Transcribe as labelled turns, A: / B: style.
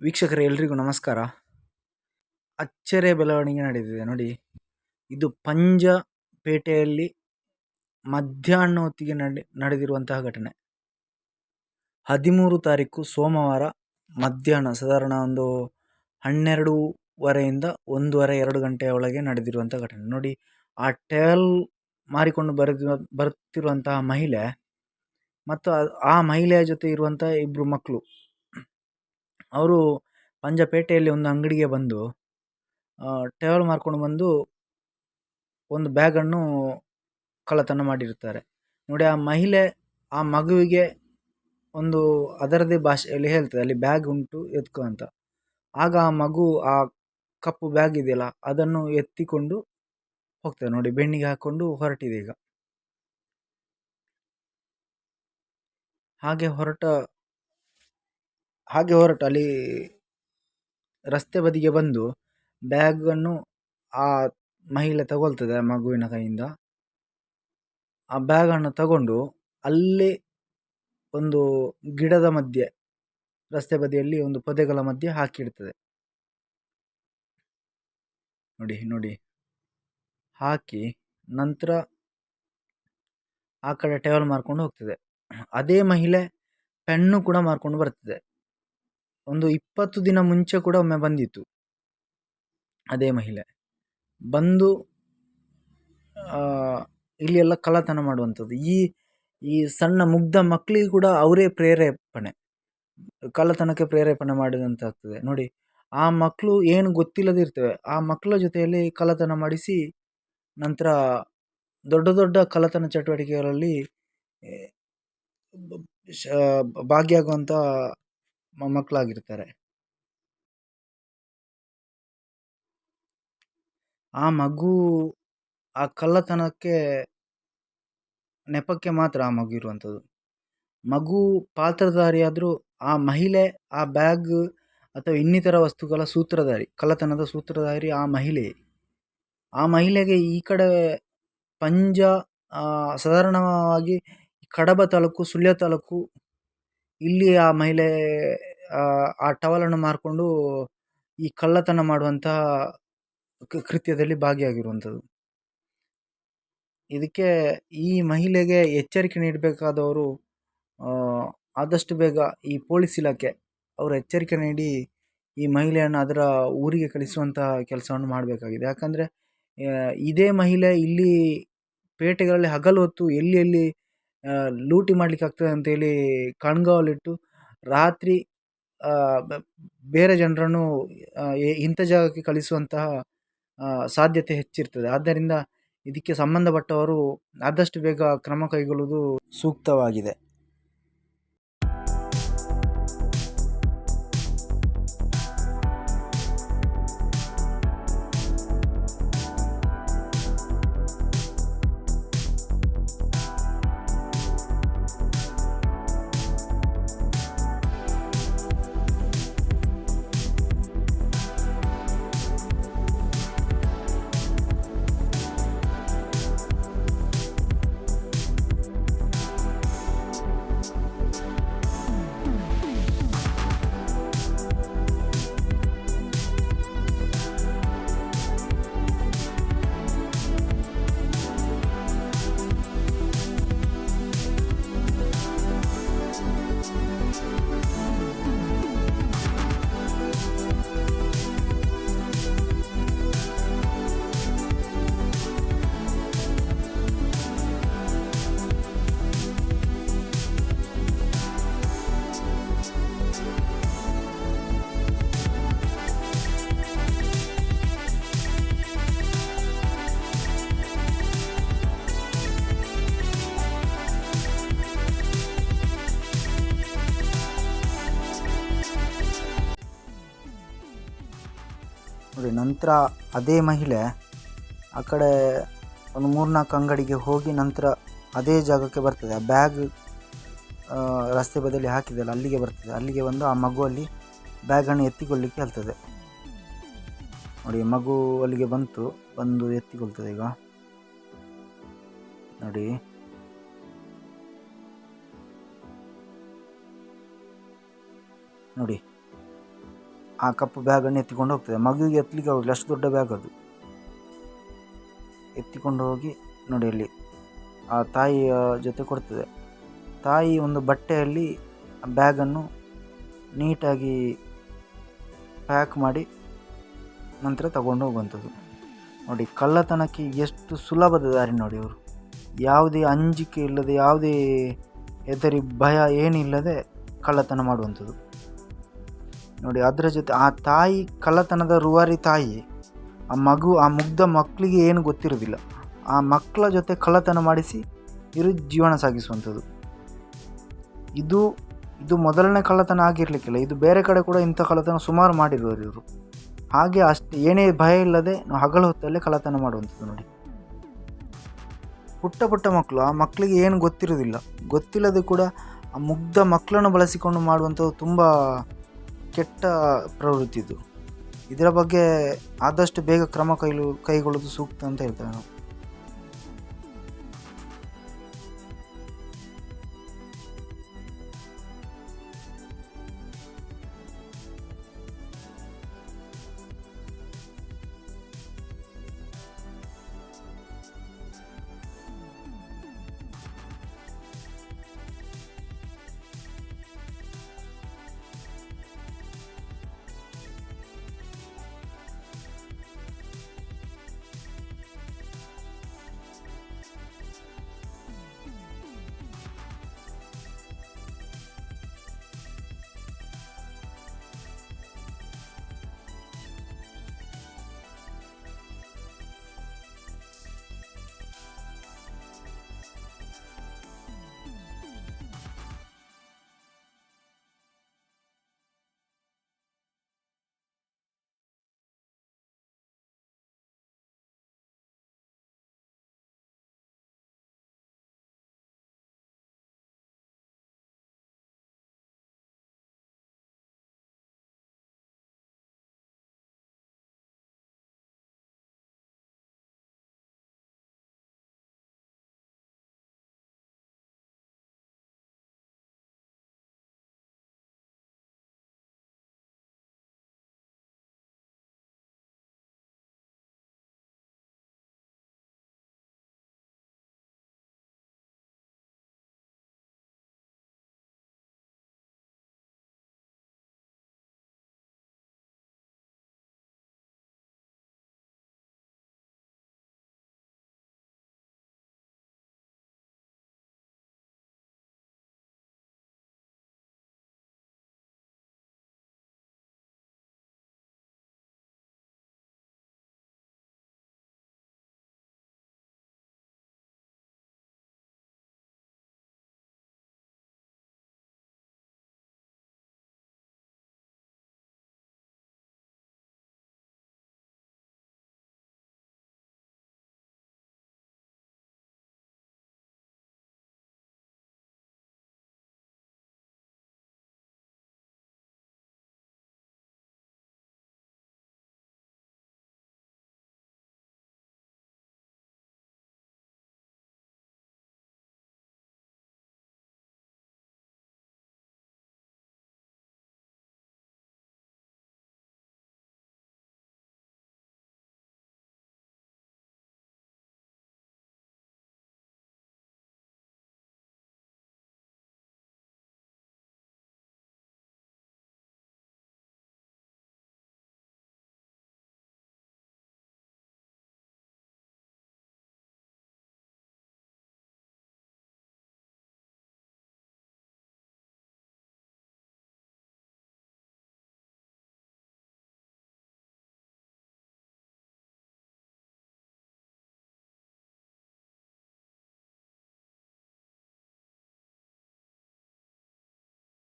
A: ವೀಕ್ಷಕರೇ, ಎಲ್ರಿಗೂ ನಮಸ್ಕಾರ. ಅಚ್ಚರಿಯ ಬೆಳವಣಿಗೆ ನಡೆದಿದೆ ನೋಡಿ. ಇದು ಪಂಜಪೇಟೆಯಲ್ಲಿ ಮಧ್ಯಾಹ್ನ ಹೊತ್ತಿಗೆ ನಡೆ, ನಡೆದಿರುವಂತಹ ಘಟನೆ. ಹದಿಮೂರು ತಾರೀಕು ಸೋಮವಾರ ಮಧ್ಯಾಹ್ನ, ಸಾಧಾರಣ ಒಂದು ಹನ್ನೆರಡೂವರೆಯಿಂದ ಒಂದೂವರೆ ಎರಡು ಗಂಟೆಯ ಒಳಗೆ ನಡೆದಿರುವಂಥ ಘಟನೆ. ನೋಡಿ, ಆ ಟೇಲ್ ಮಾರಿಕೊಂಡು ಬರೆದಿರುವ, ಬರುತ್ತಿರುವಂತಹ ಮಹಿಳೆ ಮತ್ತು ಆ ಮಹಿಳೆಯ ಜೊತೆ ಇರುವಂಥ ಇಬ್ಬರು ಮಕ್ಕಳು ಅವರು ಪಂಜಪೇಟೆಯಲ್ಲಿ ಒಂದು ಅಂಗಡಿಗೆ ಬಂದು ಟ್ರಾವೆಲ್ ಮಾಡ್ಕೊಂಡು ಬಂದು ಒಂದು ಬ್ಯಾಗನ್ನು ಕಳ್ಳತನ ಮಾಡಿರ್ತಾರೆ ನೋಡಿ, ಆ ಮಹಿಳೆ ಆ ಮಗುವಿಗೆ ಒಂದು ಅದರದೇ ಭಾಷೆಯಲ್ಲಿ ಹೇಳ್ತದೆ, ಅಲ್ಲಿ ಬ್ಯಾಗ್ ಉಂಟು ಎತ್ಕೋ ಅಂತ. ಆಗ ಆ ಮಗು ಆ ಕಪ್ಪು ಬ್ಯಾಗ್ ಇದೆಯಲ್ಲ, ಅದನ್ನು ಎತ್ತಿಕೊಂಡು ಹೋಗ್ತದೆ. ನೋಡಿ ಬೆನ್ನಿಗೆ ಹಾಕ್ಕೊಂಡು ಹೊರಟಿದೆ ಈಗ. ಹಾಗೆ ಹೊರಟ ಹಾಗೆ ಹೊರಟು. ಅಲ್ಲಿ ರಸ್ತೆ ಬದಿಗೆ ಬಂದು ಬ್ಯಾಗನ್ನು ಆ ಮಹಿಳೆ ತಗೊಳ್ತದೆ ಆ ಮಗುವಿನ ಕೈಯಿಂದ. ಆ ಬ್ಯಾಗನ್ನು ತಗೊಂಡು ಅಲ್ಲೇ ಒಂದು ಗಿಡದ ಮಧ್ಯೆ, ರಸ್ತೆ ಬದಿಯಲ್ಲಿ ಒಂದು ಪೊದೆಗಳ ಮಧ್ಯೆ ಹಾಕಿಡ್ತದೆ. ನೋಡಿ ನೋಡಿ. ಹಾಕಿ ನಂತರ ಆ ಕಡೆ ಟ್ರಾವೆಲ್ ಮಾರ್ಕೊಂಡು ಹೋಗ್ತದೆ. ಅದೇ ಮಹಿಳೆ ಪೆನ್ನು ಕೂಡ ಮಾರ್ಕೊಂಡು ಬರ್ತದೆ. ಒಂದು ಇಪ್ಪತ್ತು ದಿನ ಮುಂಚೆ ಕೂಡ ಒಮ್ಮೆ ಬಂದಿತ್ತು. ಅದೇ ಮಹಿಳೆ. ಬಂದು ಇಲ್ಲಿ ಎಲ್ಲ ಕಳ್ಳತನ ಮಾಡುವಂಥದ್ದು. ಈ ಈ ಸಣ್ಣ ಮುಗ್ಧ ಮಕ್ಕಳಿಗೆ ಕೂಡ ಅವರೇ ಪ್ರೇರೇಪಣೆ. ಕಳ್ಳತನಕ್ಕೆ ಪ್ರೇರೇಪಣೆ ಮಾಡಿದಂತಾಗ್ತದೆ. ನೋಡಿ, ಆ ಮಕ್ಕಳು ಏನು ಗೊತ್ತಿಲ್ಲದೆ ಇರ್ತವೆ. ಆ ಮಕ್ಕಳ ಜೊತೆಯಲ್ಲಿ ಕಳ್ಳತನ ಮಾಡಿಸಿ, ನಂತರ ದೊಡ್ಡ ದೊಡ್ಡ ಕಳ್ಳತನ ಚಟುವಟಿಕೆಗಳಲ್ಲಿ ಭಾಗಿಯಾಗುವಂಥ ಮಕ್ಕಳಾಗಿರ್ತಾರೆ ಆ ಮಗು ಆ ಕಳ್ಳತನಕ್ಕೆ ನೆಪಕ್ಕೆ ಮಾತ್ರ ಆ ಮಗು ಇರುವಂಥದ್ದು. ಮಗು ಪಾತ್ರಧಾರಿಯಾದರೂ ಆ ಮಹಿಳೆ, ಆ ಬ್ಯಾಗ್ ಅಥವಾ ಇನ್ನಿತರ ವಸ್ತುಗಳ ಸೂತ್ರಧಾರಿ, ಕಳ್ಳತನದ ಸೂತ್ರಧಾರಿ ಆ ಮಹಿಳೆ. ಆ ಮಹಿಳೆಗೆ ಈ ಕಡೆ ಪಂಜ ಸಾಧಾರಣವಾಗಿ ಕಡಬ ತಾಲೂಕು, ಸುಳ್ಯ ತಾಲೂಕು ಇಲ್ಲಿ ಆ ಮಹಿಳೆ, ಆ ಟವಲನ್ನು ಮಾರಿಕೊಂಡು ಈ ಕಳ್ಳತನ ಮಾಡುವಂತಹ ಕೃತ್ಯದಲ್ಲಿ ಭಾಗಿಯಾಗಿರುವಂಥದ್ದು. ಇದಕ್ಕೆ ಈ ಮಹಿಳೆಗೆ ಎಚ್ಚರಿಕೆ ನೀಡಬೇಕಾದವರು ಆದಷ್ಟು ಬೇಗ ಈ ಪೊಲೀಸ್ ಇಲಾಖೆ ಅವರು ಎಚ್ಚರಿಕೆ ನೀಡಿ ಈ ಮಹಿಳೆಯನ್ನು ಅದರ ಊರಿಗೆ ಕಳಿಸುವಂತಹ ಕೆಲಸವನ್ನು ಮಾಡಬೇಕಾಗಿದೆ. ಯಾಕಂದರೆ ಇದೇ ಮಹಿಳೆ ಇಲ್ಲಿ ಪೇಟೆಗಳಲ್ಲಿ ಹಗಲು ಹೊತ್ತು ಎಲ್ಲಿ ಎಲ್ಲಿ ಲೂಟಿ ಮಾಡ್ಲಿಕ್ಕೆ ಆಗ್ತದೆ ಅಂತೇಳಿ ಕಣ್ಗಾವಲಿಟ್ಟು ರಾತ್ರಿ ಬೇರೆ ಜನರನ್ನು ಇಂಥ ಜಾಗಕ್ಕೆ ಕಳಿಸುವಂತಹ ಸಾಧ್ಯತೆ ಹೆಚ್ಚಿರ್ತದೆ. ಆದ್ದರಿಂದ ಇದಕ್ಕೆ ಸಂಬಂಧಪಟ್ಟವರು ಆದಷ್ಟು ಬೇಗ ಕ್ರಮ ಕೈಗೊಳ್ಳುವುದು ಸೂಕ್ತವಾಗಿದೆ. ನೋಡಿ, ನಂತರ ಅದೇ ಮಹಿಳೆ ಆ ಕಡೆ ಒಂದು ಮೂರ್ನಾಲ್ಕು ಅಂಗಡಿಗೆ ಹೋಗಿ ನಂತರ ಅದೇ ಜಾಗಕ್ಕೆ ಬರ್ತದೆ. ಆ ಬ್ಯಾಗ್ ರಸ್ತೆ ಬದಲಿ ಹಾಕಿದೆಯಲ್ಲ, ಅಲ್ಲಿಗೆ ಬರ್ತದೆ. ಅಲ್ಲಿಗೆ ಬಂದು ಆ ಮಗುವಲ್ಲಿ ಬ್ಯಾಗನ್ನು ಎತ್ತಿಕೊಳ್ಳಿಕ್ಕೆ ಹೇಳ್ತದೆ. ನೋಡಿ ಮಗು ಅಲ್ಲಿಗೆ ಬಂತು, ಬಂದು ಎತ್ತಿಕೊಳ್ತದೆ ಈಗ. ನೋಡಿ. ನೋಡಿ. ಆ ಕಪ್ಪು ಬ್ಯಾಗನ್ನು ಎತ್ತಿಕೊಂಡು ಹೋಗ್ತದೆ. ಮಗುವಿಗೆ ಎತ್ತಲಿಕ್ಕೆ ಆಗೋದಿಲ್ಲ. ಅಷ್ಟು ದೊಡ್ಡ ಬ್ಯಾಗ್ ಅದು. ಎತ್ತಿಕೊಂಡು ಹೋಗಿ ನೋಡಿ ಅಲ್ಲಿ ಆ ತಾಯಿಯ ಜೊತೆ ಕೊಡ್ತದೆ. ತಾಯಿ ಒಂದು ಬಟ್ಟೆಯಲ್ಲಿ ಬ್ಯಾಗನ್ನು ನೀಟಾಗಿ ಪ್ಯಾಕ್ ಮಾಡಿ ನಂತರ ತಗೊಂಡು ಹೋಗುವಂಥದ್ದು. ನೋಡಿ, ಕಳ್ಳತನಕ್ಕೆ ಎಷ್ಟು ಸುಲಭದ ದಾರಿ ನೋಡಿ ಅವರು ಯಾವುದೇ ಅಂಜಿಕೆ ಇಲ್ಲದೆ, ಯಾವುದೇ ಹೆದರಿ ಭಯ ಏನಿಲ್ಲದೆ ಕಳ್ಳತನ ಮಾಡುವಂಥದ್ದು. ನೋಡಿ, ಅದರ ಜೊತೆ ಆ ತಾಯಿ ಕಳ್ಳತನದ ರೂವಾರಿ ತಾಯಿ, ಆ ಮಗು, ಆ ಮುಗ್ಧ ಮಕ್ಕಳಿಗೆ ಏನು ಗೊತ್ತಿರೋದಿಲ್ಲ ಆ ಮಕ್ಕಳ ಜೊತೆ ಕಳ್ಳತನ ಮಾಡಿಸಿ ಇರು ಜೀವನ ಸಾಗಿಸುವಂಥದ್ದು. ಇದು ಇದು ಮೊದಲನೇ ಕಳ್ಳತನ ಆಗಿರಲಿಕ್ಕಿಲ್ಲ. ಇದು ಬೇರೆ ಕಡೆ ಕೂಡ ಇಂಥ ಕಳ್ಳತನ ಸುಮಾರು ಮಾಡಿರೋರು ಇವರು. ಹಾಗೆ ಅಷ್ಟು, ಏನೇ ಭಯ ಇಲ್ಲದೆ ನಾವು ಹಗಲು ಹೊತ್ತಲ್ಲೇ ಕಳ್ಳತನ ಮಾಡುವಂಥದ್ದು ನೋಡಿ. ಪುಟ್ಟ ಪುಟ್ಟ ಮಕ್ಕಳು, ಆ ಮಕ್ಕಳಿಗೆ ಏನು ಗೊತ್ತಿರೋದಿಲ್ಲ ಗೊತ್ತಿಲ್ಲದೆ ಕೂಡ ಆ ಮುಗ್ಧ ಮಕ್ಕಳನ್ನು ಬಳಸಿಕೊಂಡು ಮಾಡುವಂಥದ್ದು ತುಂಬ ಕೆಟ್ಟ ಪ್ರವೃತ್ತಿ ಇದು. ಇದರ ಬಗ್ಗೆ ಆದಷ್ಟು ಬೇಗ ಕ್ರಮ ಕೈಲು ಕೈಗೊಳ್ಳೋದು ಸೂಕ್ತ ಅಂತ ಹೇಳ್ತೇವೆ ನಾವು